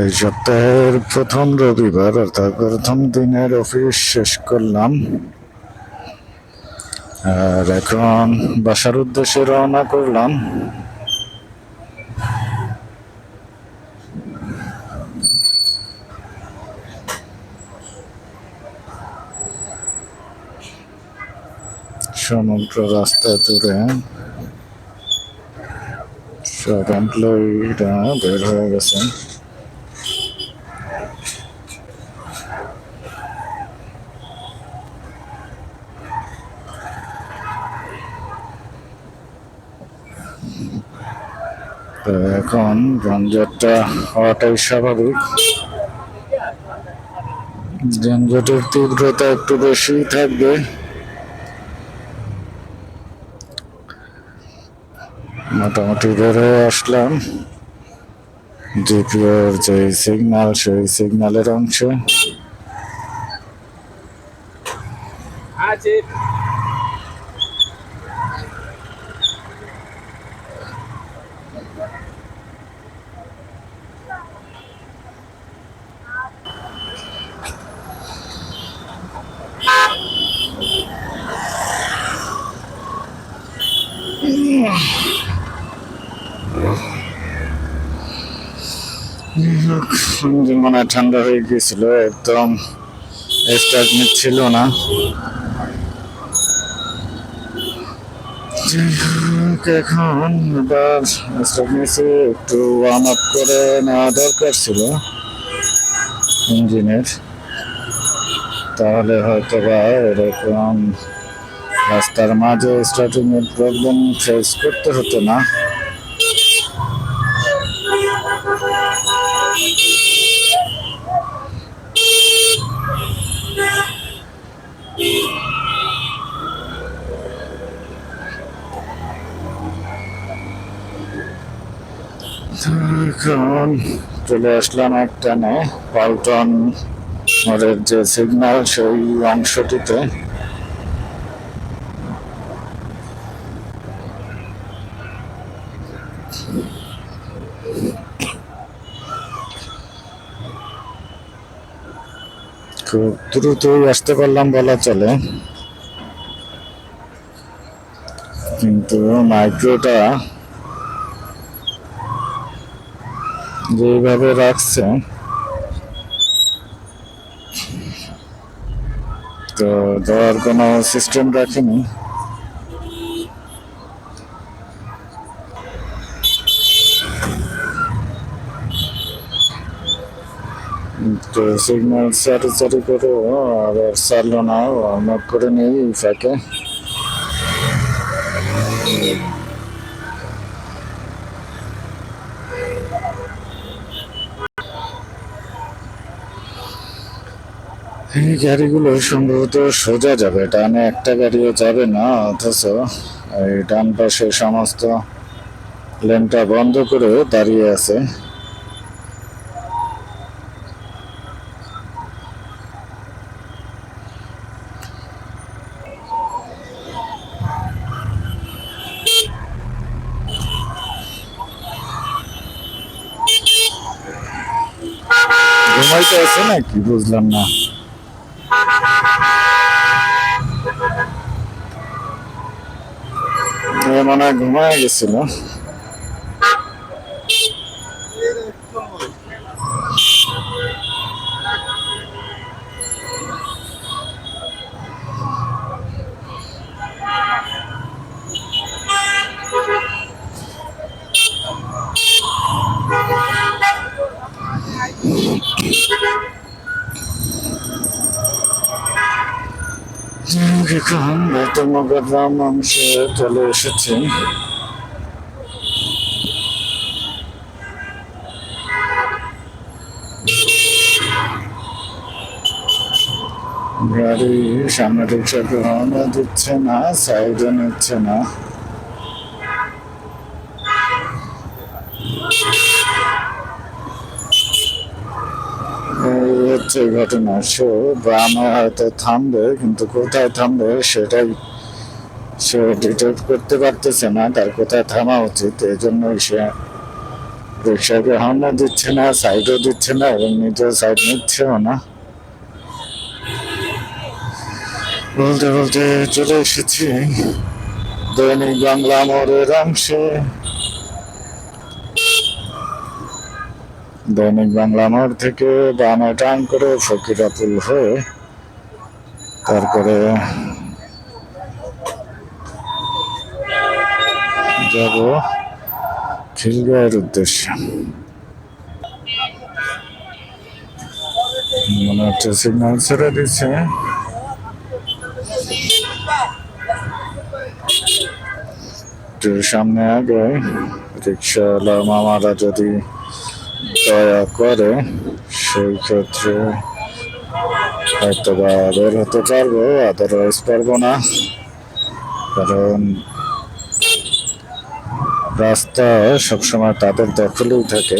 এই সপ্তাহের প্রথম রবিবার, অর্থাৎ প্রথম দিনের অফিস শেষ করলাম। আর এখন বাসার উদ্দেশ্যে রওনা করলাম। সমগ্র রাস্তা জুড়ে সব এমপ্লয়িরা বের হয়ে গেছে। এখন যানজটটা হওয়াটাই স্বাভাবিক। যানজটের তীব্রতা একটু বেশি থাকবে। মোটামুটি বের হয়ে আসলাম। জিপিওর যে সিগনাল সেই সিগনালের অংশে। মনে ঠান্ডা হয়ে গিয়েছিল, একদম স্টার্ট নিচ্ছিল না। এখন এবার স্টার্ট একটু ওয়ার্ম আপ করে নেওয়া দরকার ছিল ইঞ্জিনের। তাহলে হয়তো বা এরকম রাস্তার মাঝে স্টার্টিং এর প্রবলেম ফেস করতে হতো না। এখন চলে আসলাম একটানে পাল্টন মোড়ের যে সিগন্যাল সেই অংশটিতে। খুব দ্রুতই আসতে পারলাম বলা চলে। কিন্তু মাইক্রোটা যেভাবে রাখছে তো দেওয়ার কোনো সিস্টেম রাখেনি? তো সিগন্যাল সারি সারি করে, আবার সারলো না আপ করে নেই ফাঁকে। এই গাড়িগুলো সম্ভবত সোজা যাবে টানে একটা গাড়িও যাবে না, অথচ এই ডান পাশে সমস্ত লেনটা বন্ধ করে দাঁড়িয়ে আছে। ঘুমাইতে আছে নাকি? বুঝলাম না। এ মনে হয় ঘুমায় গেছিল যাই হোক, এখন বেতনগ্রাম অংশে চলে এসেছি। গাড়ি সামনে রিক্সা গ্রহণও দিচ্ছে না সাইডও নিচ্ছে না। হচ্ছে ঘটনা। সো বামে হয়তো থামবে, কিন্তু কোথায় থামবে সেটাই সে ডিটেক্ট করতে পারতেছে না, তার কোথায় থামা উচিত। এই জন্যই সে রিক্সাকে হর্নও দিচ্ছে না সাইডও দিচ্ছে না, এবং নিজেও সাইড নিচ্ছেও না। বলতে বলতে চলে এসেছি দৈনিক বাংলা মোড়ের অংশে। দৈনিক বাংলা মোড় থেকে বামে টান করে ফকিরাপুল হয়ে তারপরে যাব খিলগাঁয়ের উদ্দেশ্যে। মনে হচ্ছে সিগন্যাল ছেড়ে দিচ্ছে। সামনে আগে, রিক্সাওয়ালা মামারা যদি দয়া করে, সেই ক্ষেত্রে হয়তো বা বের হতে পারব, আদারওয়াইজ পারব না। কারণ রাস্তা সবসময় তাদের দখলেই থাকে।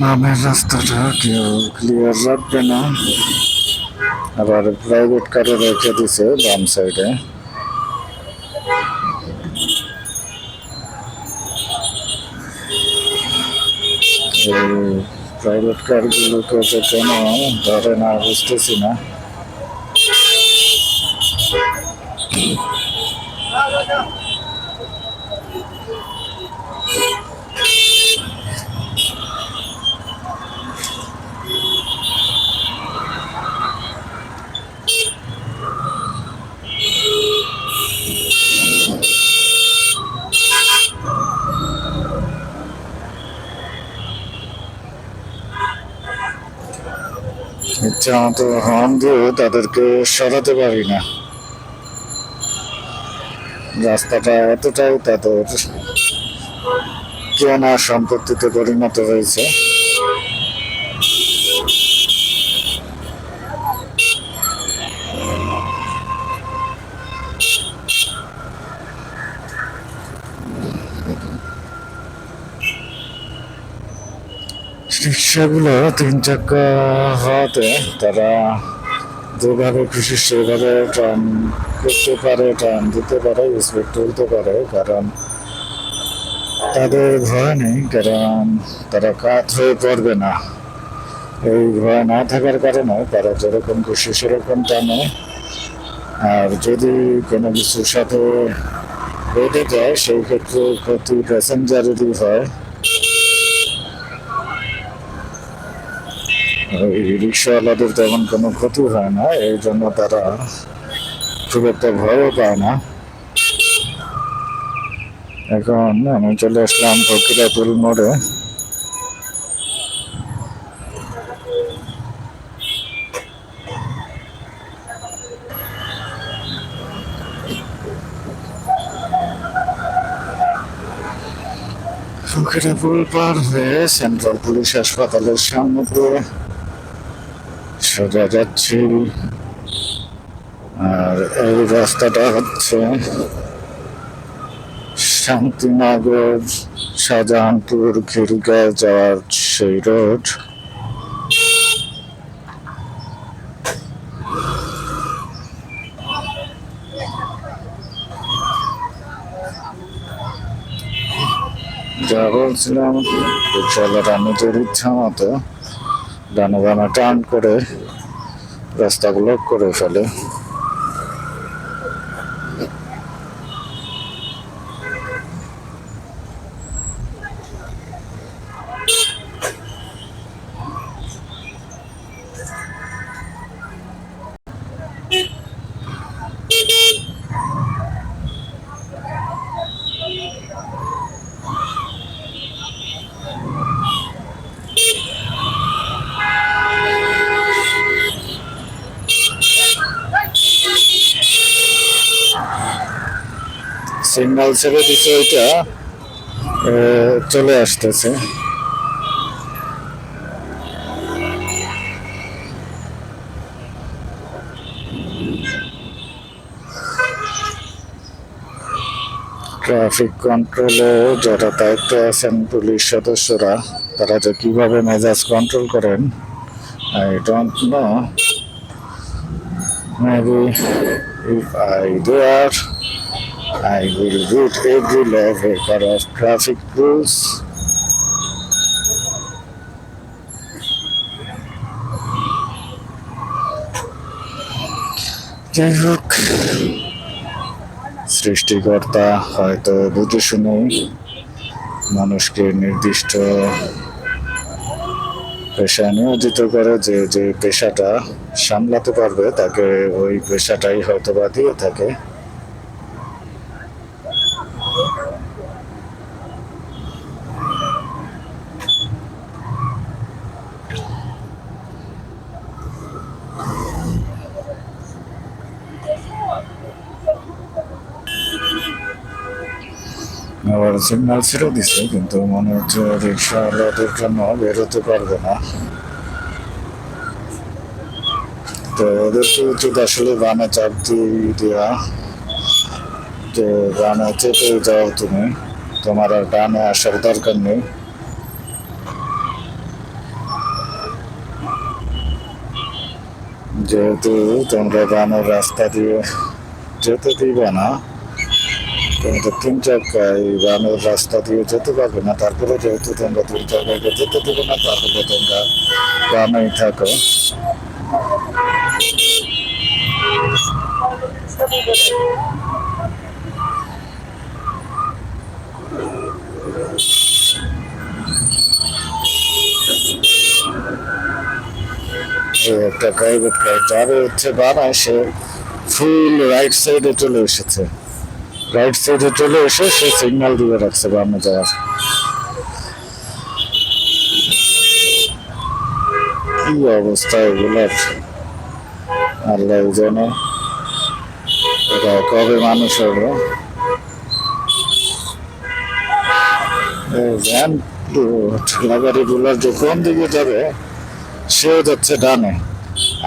নামের রাস্তাটা কেউ ক্লিয়ার রাখবে না। আবার প্রাইভেট কারে রেখে দিছে বাম সাইডে প্রাইভেট কারগুলোকে তো কেন ধরে না, বুঝতেছি না। ইচ্ছা মতো হর্ন দিয়ে তাদেরকে সরাতে পারি না। রাস্তাটা এতটাই তাদের কেনা সম্পত্তিতে পরিণত হয়েছে। রিক্সাগুলো তিন চাকা হওয়াতে তারা যেভাবে খুশি সেভাবে টার্ন করতে পারে টার্ন দিতে পারে, স্পিড তুলতে পারে, কারণ তাদের ভয় নেই, কারণ তারা কাত হয়ে পড়বে না। এই ভয় না থাকার কারণে তারা যেরকম খুশি সেরকম টানে। আর যদি কোনো কিছুর সাথে বেঁধে যায়, সেই ক্ষেত্রে ক্ষতি প্যাসেঞ্জারেরই হয় ওই রিক্সাওয়ালাদের তেমন কোনো ক্ষতি হয় না, এই জন্য তারা খুব একটা ভয়ও পায় না। এখন আমি চলে আসলাম ফকিরাপুর মোড়ে। ফকিরাপুর পার হয়ে সেন্ট্রাল পুলিশ হাসপাতালের সামনে সোজা যাচ্ছি। আর এই রাস্তাটা হচ্ছে শান্তিনগর, শাহজাহানপুর খিলগাঁও যাওয়ার সেই রোড। যা বলছিলাম রিক্সাওয়ালারা নিজের ইচ্ছা মতো। ডানে বানা টান করে রাস্তাগুলো করে ফেলে। সিগন্যাল ছেড়ে দিচ্ছে ওইটা চলে আসতেছে। ট্রাফিক কন্ট্রোলে যারা দায়িত্বে আছেন পুলিশ সদস্যরা, তারা যে কীভাবে মেজাজ কন্ট্রোল করেন, I don't maybe if I do R I will read every letter of traffic rules. যাই হোক, সৃষ্টিকর্তা হয়তো বুঝে শুনে মানুষকে নির্দিষ্ট পেশায় নিয়োজিত করে যে যে পেশাটা সামলাতে পারবে, তাকে ওই পেশাটাই হয়তো বা দিয়ে থাকে আবার সিগন্যাল ছেড়ে দিছে, কিন্তু মনে হচ্ছে রিক্সাওয়ালাদের জন্য বেরোতে পারবে না। তো ওদেরকে উচিত আসলে বামে চাপ দিয়ে দেওয়া যে বামে চেপে যাও তুমি, তোমার আর ডানে আসার দরকার নেই। যেহেতু তোমরা বামের রাস্তা দিয়ে যেতে দিবে না তোমরা তিন চাকা এই বামের রাস্তা দিয়ে যেতে পারবে না তারপরে যেহেতু তোমরা দুই জায়গায় যেতে দেবে না, তাহলে তোমরা বামেই থাকো। একটা প্রাইভেট কার যাবে হচ্ছে বানায় সে ফুল রাইট সাইডে চলে এসেছে। রাইট সাইডে চলে এসে সে সিগন্যাল দিয়ে রাখছে বামে যাওয়ার। কি অবস্থা এগুলার? আল্লাহ জানে। এটা কবে মানুষ হবে? যে কোন দিকে যাবে, সেও যাচ্ছে ডানে।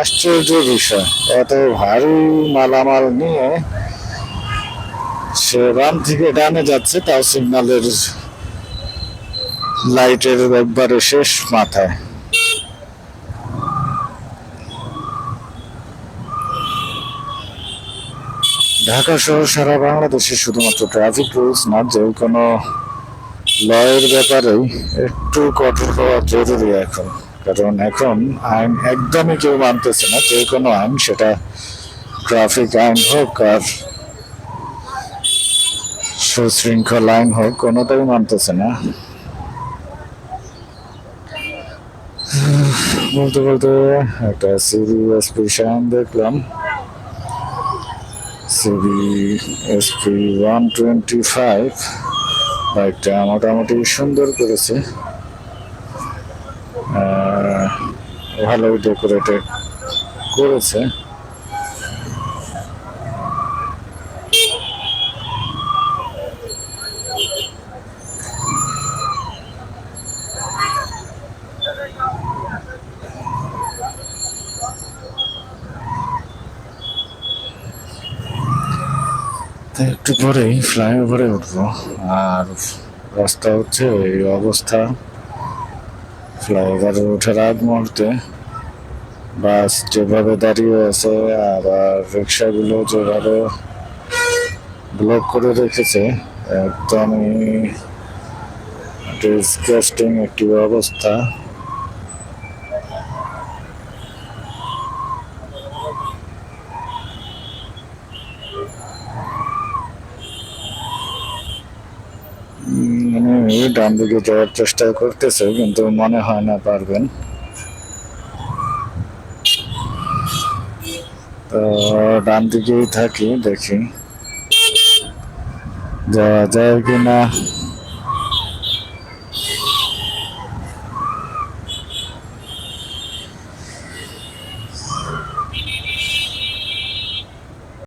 আশ্চর্য বিষয়। এত ভারী মালামাল নিয়ে সে বাম থেকে ডানে যাচ্ছে, তাও সিগন্যালের লাইটের একবারে শেষ মাথায়। ঢাকা সহ সারা বাংলাদেশে শুধুমাত্র ট্রাফিক রুলস না, যে কোনো লয়ের ব্যাপারেই একটু কঠোর হওয়া জরুরি এখন। কারণ এখন আইন একদমই কেউ মানতেছে না, যে কোনো আইন সেটা ট্রাফিক আইন হোক আর সুশৃঙ্খল আইন হোক, কোনোটাই মানতেছে না। বলতে বলতে একটা সিবিএসপি সাইন দেখলাম। CB SP one twenty five বাইকটা মোটামুটি সুন্দর করেছে। ভালোই ডেকোরেটেড করেছে। একটু ফ্লাইওভারে উঠবো। আর রাস্তা হচ্ছে এই অবস্থা। ফ্লাইওভারে ওঠার আগ মুহূর্তে বাস যেভাবে দাঁড়িয়ে আছে, আবার রিক্সাগুলো যেভাবে ব্লক করে রেখেছে, একদমই ডিসগাস্টিং একটি অবস্থা। উম, মানে ডান দিকে যাওয়ার চেষ্টা করতেছে কিন্তু মনে হয় না পারবেন। তো ডান দিকেই থাকি দেখি। যাওয়া যায় কি না